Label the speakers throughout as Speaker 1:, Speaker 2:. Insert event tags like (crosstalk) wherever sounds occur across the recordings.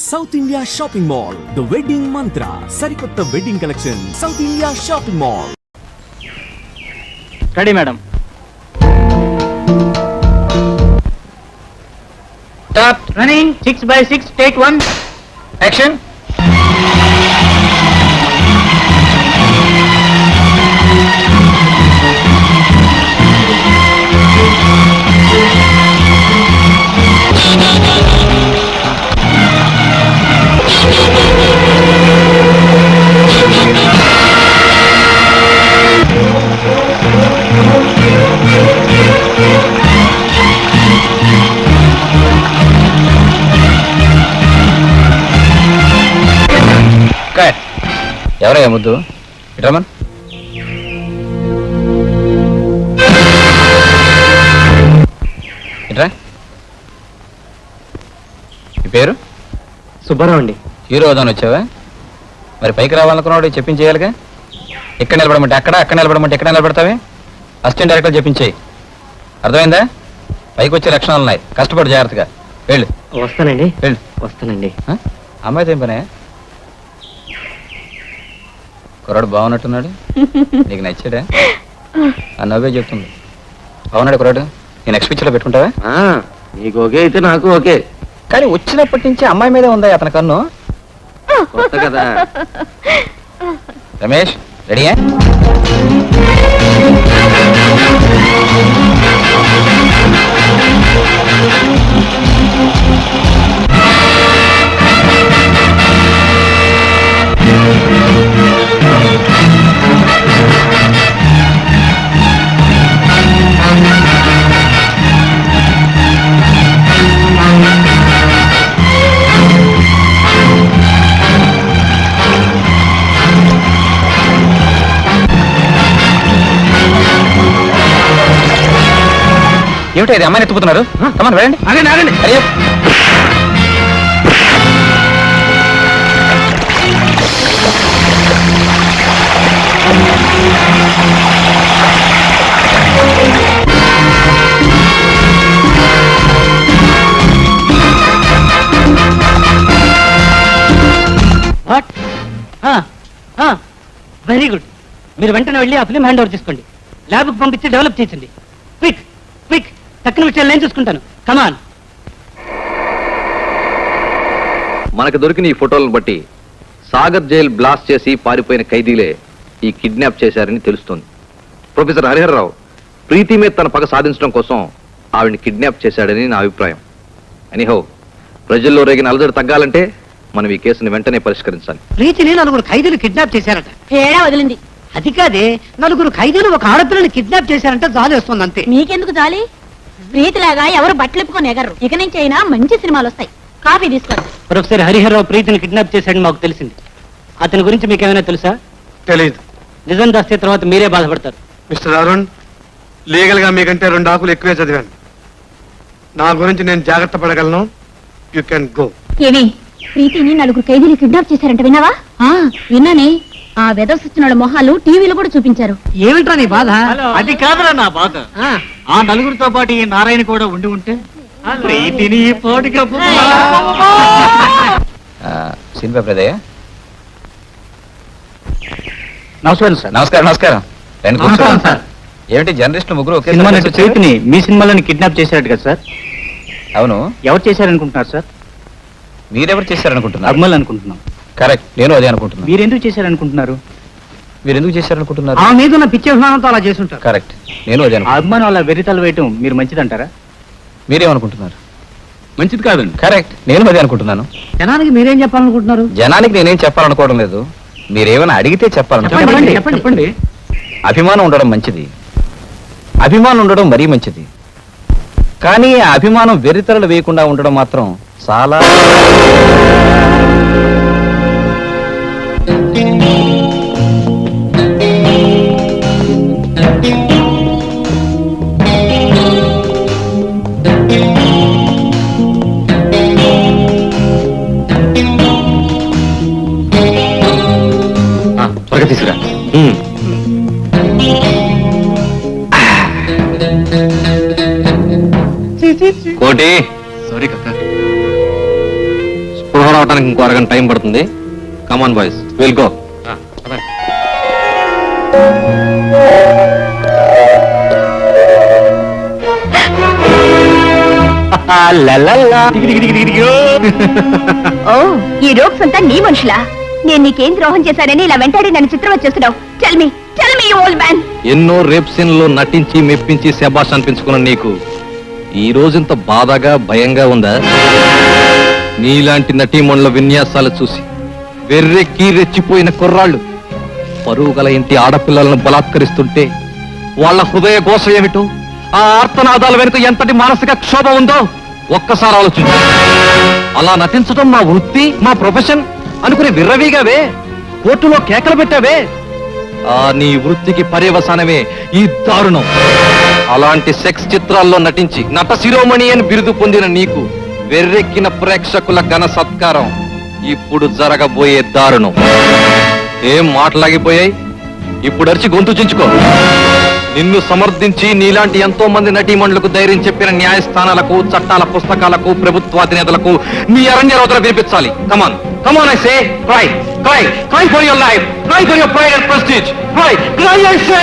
Speaker 1: South India shopping mall the wedding Mantra సరికొత్త wedding collection South India shopping mall
Speaker 2: ready madam start running six by six take one action ఎవరయ్యా ముద్దు? ఇట్రమన్ ఇట్రా ఈ పేరు?
Speaker 3: సుబ్బారావు అండి.
Speaker 2: Hero అవుదాని వచ్చావా? మరి పైకి రావాలనుకున్నాడు చెప్పించేయాలిగా ఎక్కడ నిలబడమంటే అక్కడ అక్కడ నిలబడమంటే ఎక్కడ నిలబడతావే? Assistant director చెప్పించేయి. అర్థమైందా? పైకి వచ్చే లక్షణాలు ఉన్నాయి కష్టపడి జాగ్రత్తగా. వెళ్ళు.
Speaker 3: వస్తానండి.
Speaker 2: వెళ్ళు.
Speaker 3: వస్తానండి?
Speaker 2: అమ్మాయితో ఏం పనే? కుర్రాడు బాగున్నట్టున్నాడు? నీకు నచ్చాడా? ఆ నవ్వే చెప్తుంది. బాగున్నాడు కుర్రాడు? నేను నెక్స్ట్ పిక్చర్లో పెట్టుకుంటావా?
Speaker 3: ఆ, నీకు ఓకే అయితే నాకు ఓకే.
Speaker 2: కానీ వచ్చినప్పటి నుంచి అమ్మాయి మీదే ఉందా అతని కన్ను?
Speaker 3: కొత్త కదా.
Speaker 2: రమేష్ రెడీయా? ఏమిటి అది? అమ్మాయిని ఎత్తుకుతున్నారు? కమన్ వెళ్ళండి.
Speaker 3: ఆగండి ఆగండి.
Speaker 2: అయ్యో
Speaker 4: వెరీ గుడ్ మీరు వెంటనే వెళ్ళి ఆ ఫిలిం హ్యాండ్ ఓవర్ చేసుకోండి ల్యాబ్కి పంపించి డెవలప్ చేసింది క్విక్ తక్కువ విషయాలు నేను చూసుకుంటాను. కమాన్
Speaker 5: మనకు దొరికిన ఈ ఫోటోలను బట్టి సాగర్ జైల్ బ్లాస్ట్ చేసి పారిపోయిన ఖైదీలే ఈ కిడ్నాప్ చేశారని తెలుస్తోంది. ప్రొఫెసర్ హరిహరరావు ప్రీతి మీద తన పగ సాధించడం కోసం ఆవిడ్ని కిడ్నాప్ చేశాడని నా అభిప్రాయం. ఎనీహో ప్రజల్లో రేగిన అలజడి తగ్గాలంటే మనం ఈ కేసుని వెంటనే పరిష్కరించాలి.
Speaker 4: ప్రీతిని నలుగురు ఖైదీలు కిడ్నాప్ చేశారట.
Speaker 6: తేడా వదిలింది.
Speaker 4: అది కాదే నలుగురు ఖైదీలు ఒక ఆడపిల్లని కిడ్నాప్ చేశారంటే జాలి వస్తుంది అంతే
Speaker 6: మీకెందుకు జాలి? ప్రీతిలాగా ఎవరు బట్టలిప్పుకొని ఎగర్రు. ఇక నుంచి అయినా మంచి సినిమాలు వస్తాయి. కాఫీ తీసుకోండి.
Speaker 4: ప్రొఫెసర్ హరిహరరావు ప్రీతిని కిడ్నాప్ చేశాడని మాకు తెలిసింది. అతని గురించి మీకు ఏమైనా తెలుసా?
Speaker 7: తెలీదు.
Speaker 4: నిజం దాస్తే తర్వాత మీరే బాధపడతారు.
Speaker 7: మిస్టర్ అరుణ్ లీగల్గా మీకంటే రెండు ఆకులు ఎక్కువే చదివాను. నా గురించి నేను జాగ్రత్త పడగలను. యు కెన్ గో
Speaker 6: ఏమి? ప్రీతిని నలుగురు ఖైదీలు కిడ్నాప్ చేశారంట విన్నావా? ఆ విన్నానే. ఆ వెదవసొచ్చిన వాళ్ళ మొహాలు టీవీలో కూడా చూపించారు.
Speaker 4: ఏమిట్రా నీ బాధ?
Speaker 8: అది కాదురా నా బాధ.
Speaker 4: ఆ,
Speaker 8: నలుగురితో పాటు ఈ నారాయణ కూడా ఉండి ఉంటే ప్రీతిని
Speaker 2: సినిమా ప్రదయ్య
Speaker 8: నమస్కారం సార్.
Speaker 2: నమస్కారం నమస్కారం. రండి
Speaker 8: సార్.
Speaker 2: ఏమిటి జర్నలిస్టులు ముగ్గురు ఒకే
Speaker 8: సినిమా
Speaker 2: సారి
Speaker 8: నటి
Speaker 2: వచ్చారు?
Speaker 8: ప్రీతిని మీ సినిమాలోని కిడ్నాప్ చేశారట కదా సార్?
Speaker 2: అవును.
Speaker 8: ఎవరు చేశారనుకుంటున్నారు సార్?
Speaker 2: మీరెవరు చేశారనుకుంటున్నారు?
Speaker 8: అగ్మల్ అనుకుంటున్నాం.
Speaker 2: కరెక్ట్. నేను అదే అనుకుంటున్నాను
Speaker 8: మీరు ఎందుకు చేశారనుకుంటున్నారు?
Speaker 2: మీరు ఎందుకు చేశారనుకుంటున్నారు?
Speaker 4: ఆ మీద ఉన్న పిచ్చి అభిమానంతో అలా చేసుంటారు
Speaker 2: కరెక్ట్. నేను అదే
Speaker 8: ఆ
Speaker 2: అనుకుంటున్నాను
Speaker 8: అభిమానం అలా వెరితలు వేయటం మీరు మంచిదంటారా?
Speaker 2: మీరేమనుకుంటున్నారు?
Speaker 8: మంచిది కాదండి.
Speaker 2: కరెక్ట్. నేను అదే అనుకుంటున్నాను.
Speaker 4: జనానికి మీరేం చెప్పాలనుకుంటున్నారు?
Speaker 2: జనానికి నేనేం చెప్పాలనుకోవడం లేదు. మీరేమైనా అడిగితే చెప్పాలనుకుంటున్నాను.
Speaker 4: చెప్పండి, చెప్పండి.
Speaker 8: చెప్పండి.
Speaker 2: అభిమానం ఉండడం మంచిది. అభిమానం ఉండడం మరీ మంచిది. కానీ ఆ అభిమానం వెర్రితరలు వేయకుండా ఉండడం మాత్రం చాలా
Speaker 5: త్వరగా తీసుకురా. కోటి.
Speaker 8: సారీ కక్క
Speaker 5: స్పృహ రావడానికి ఇంకో అరగంట టైం పడుతుంది. Come on boys will go
Speaker 9: ఓ ఈ రోగ్స్ అంతా నీ మనుషులా? నేను నీకేం ద్రోహం చేశానని ఇలా వెంటాడి నన్ను చిత్రం వచ్చేస్తున్నావు. Tell me tell me old man
Speaker 5: ఎన్నో రేప్ సీన్లో నటించి మెప్పించి శబాష్ అనిపించుకున్న నీకు. ఈ రోజుంత బాధగా భయంగా ఉందా? నీలాంటి నటీమణుల విన్యాసాలు చూసి వెర్రెక్కి రెచ్చిపోయిన కుర్రాళ్ళు. పరువు గల ఇంటి ఆడపిల్లలను బలాత్కరిస్తుంటే వాళ్ళ హృదయ ఘోష ఏమిటో ఆ ఆర్తనాదాల వెనుక ఎంతటి మానసిక క్షోభ ఉందో ఒక్కసారి ఆలోచించు. అలా నటించడం మా వృత్తి మా ప్రొఫెషన్ అనుకుని విర్రవీగావే కోర్టులో కేకలు పెట్టావే. ఆ నీ వృత్తికి పర్యవసానమే ఈ దారుణం. అలాంటి సెక్స్ చిత్రాల్లో నటించి నట శిరోమణి అని బిరుదు పొందిన నీకు వెర్రెక్కిన ప్రేక్షకుల ఘన సత్కారం. ఇప్పుడు జరగబోయే దారుణం. ఏం మాటలాగిపోయాయి? ఇప్పుడు అరిచి గొంతు చించుకో. నిన్ను సమర్థించి నీలాంటి ఎంతో మంది నటీమణులకు ధైర్యం చెప్పిన న్యాయస్థానాలకు చట్టాల పుస్తకాలకు ప్రభుత్వాధినేతలకు నీ అరణ్య రోదన వినిపించాలి come on come on I say try try try for your life try for your pride and prestige try try I say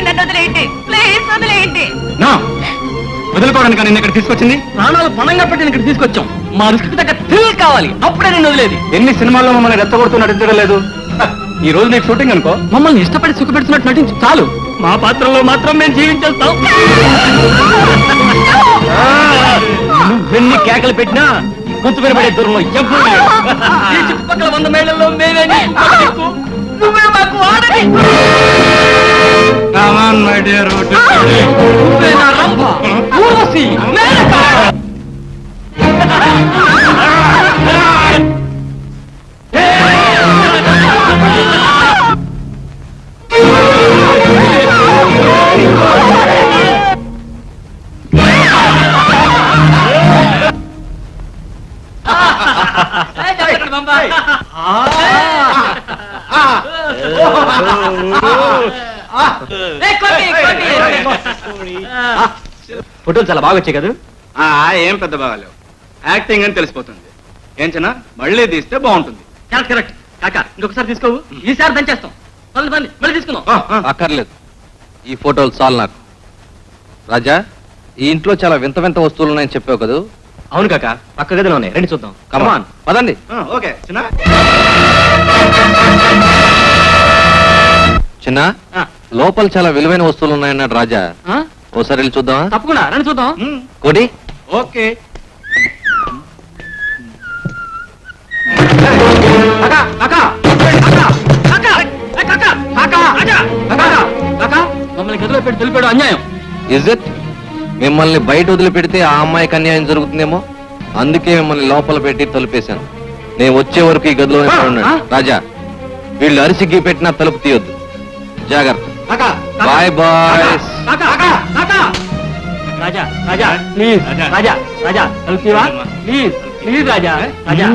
Speaker 9: కానీ నన్ను వదిలేయండి. ప్లీజ్ వదిలేయండి.
Speaker 10: నా వదులుకోవడానికి నిన్న ఇక్కడ తీసుకొచ్చింది? ప్రాణాలు పణంగా పెట్టి ఇక్కడ తీసుకొచ్చాం. మా రిస్క్ తగ్గ థ్రిల్ కావాలి. అప్పుడే నేను వదిలేది. ఎన్ని సినిమాల్లో మమ్మల్ని రెచ్చగొడుతూ నటించడం లేదు ఈ రోజు నీకు షూటింగ్ అనుకో. మమ్మల్ని ఇష్టపడి సుఖపెడుతున్నట్టు నటించు. చాలు. మా పాత్రలో మాత్రం మేము జీవించేస్తాం. నువ్వెన్ని కేకలు పెట్టినా గొంతు వినబడే దూరంలో. ఈ చుట్టుపక్కల వంద మైళ్ళల్లో మేమే. నువ్వే మాకు ఆడది. నువ్వే నా రంభ, ఊర్వశి, మేనక. ఫోటోలు చాలా బాగా వచ్చాయి కదా?
Speaker 11: ఆ ఏం పెద్ద బాగాలేవు. యాక్టింగ్ అని తెలిసిపోతుంది. ఏం చిన్న మళ్ళీ తీస్తే బాగుంటుంది.
Speaker 12: Correct correct. కాక ఇంకొకసారి తీసుకోవు. ఈసారి దంచేస్తాం. పదండి పదండి మళ్ళీ తీసుకుందాం.
Speaker 11: ఆ, ఆ.
Speaker 5: అక్కర్లేదు. ఈ ఫోటోలు చాలు నాకు. రాజా ఈ ఇంట్లో చాలా వింత వింత వస్తువులు ఉన్నాయని చెప్పావు కదా?
Speaker 12: అవును కాక పక్క గదిలో ఉన్నాయి. రండి చూద్దాం.
Speaker 5: కమాన్. పదండి.
Speaker 11: ఆ, ఓకే చిన్న.
Speaker 5: చిన్న?
Speaker 12: ఆ.
Speaker 5: లోపల చాలా విలువైన వస్తువులు ఉన్నాయన్నాడు రాజా.
Speaker 12: ఆ?
Speaker 5: ఓసారి వెళ్ళి చూద్దామా?
Speaker 12: తప్పకుండా రండి చూద్దాం.
Speaker 5: కోడి
Speaker 11: ఓకే.
Speaker 12: మమ్మల్ని గదిలో పెట్టి తెలిపాడు అన్యాయం.
Speaker 5: ఇజ్ ఇట్ మిమ్మల్ని బయట వదిలిపెడితే ఆ అమ్మాయికి అన్యాయం జరుగుతుందేమో? అందుకే మిమ్మల్ని లోపల పెట్టి తలుపేశాను. నేను వచ్చే వరకు ఈ గదిలోనే ఉన్నాడు రాజా వీళ్ళు అరిసి గీ పెట్టినా తలుపు తీయొద్దు. జాగ్రత్త. Boy boys
Speaker 12: Raja Raja. Please Raja Raja కలిసివా please please Raja. Raja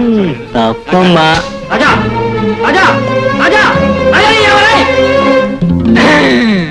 Speaker 13: తప్పమ్మా.
Speaker 12: రాజా రాజా రాజా. రాజా ఎవరై? (laughs)